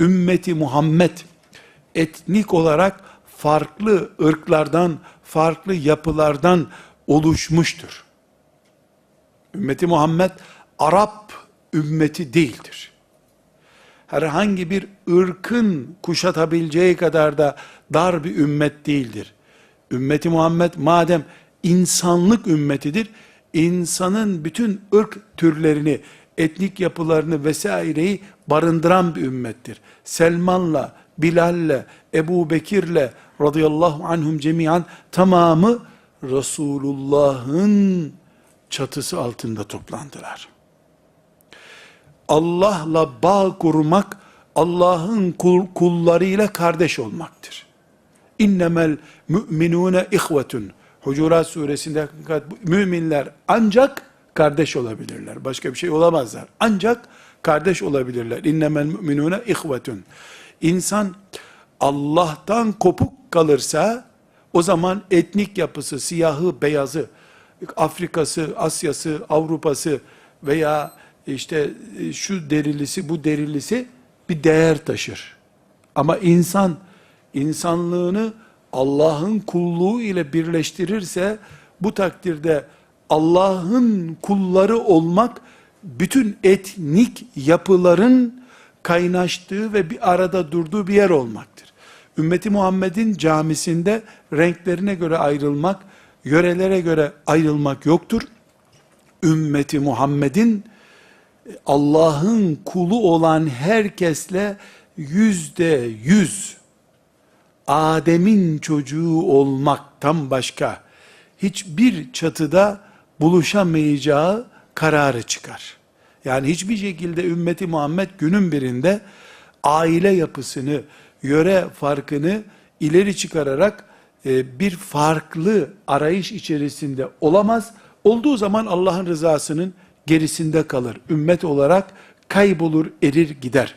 ümmeti Muhammed etnik olarak farklı ırklardan, farklı yapılardan oluşmuştur. Ümmeti Muhammed Arap ümmeti değildir. Herhangi bir ırkın kuşatabileceği kadar da dar bir ümmet değildir. Ümmeti Muhammed madem insanlık ümmetidir, insanın bütün ırk türlerini, etnik yapılarını vesaireyi barındıran bir ümmettir. Selman'la, Bilal'le, Ebu Bekir'le radıyallahu anhum cemiyan tamamı Resulullah'ın çatısı altında toplandılar. Allah'la bağ kurmak, Allah'ın kul, kullarıyla kardeş olmaktır. İnnemel müminune ihvetun. Hucurat suresinde müminler ancak kardeş olabilirler. Başka bir şey olamazlar. Ancak kardeş olabilirler. İnnemel müminune ihvetun. İnsan Allah'tan kopuk kalırsa o zaman etnik yapısı, siyahı, beyazı, Afrikası, Asyası, Avrupası veya işte şu derilisi, bu derilisi bir değer taşır. Ama insan insanlığını Allah'ın kulluğu ile birleştirirse bu takdirde Allah'ın kulları olmak bütün etnik yapıların kaynaştığı ve bir arada durduğu bir yer olmaktır. Ümmeti Muhammed'in camisinde renklerine göre ayrılmak, yörelere göre ayrılmak yoktur. Ümmeti Muhammed'in Allah'ın kulu olan herkesle yüzde yüz Adem'in çocuğu olmaktan başka hiçbir çatıda buluşamayacağı kararı çıkar. Yani hiçbir şekilde ümmeti Muhammed günün birinde aile yapısını, yöre farkını ileri çıkararak e, bir farklı arayış içerisinde olamaz. Olduğu zaman Allah'ın rızasının gerisinde kalır. Ümmet olarak kaybolur, erir gider.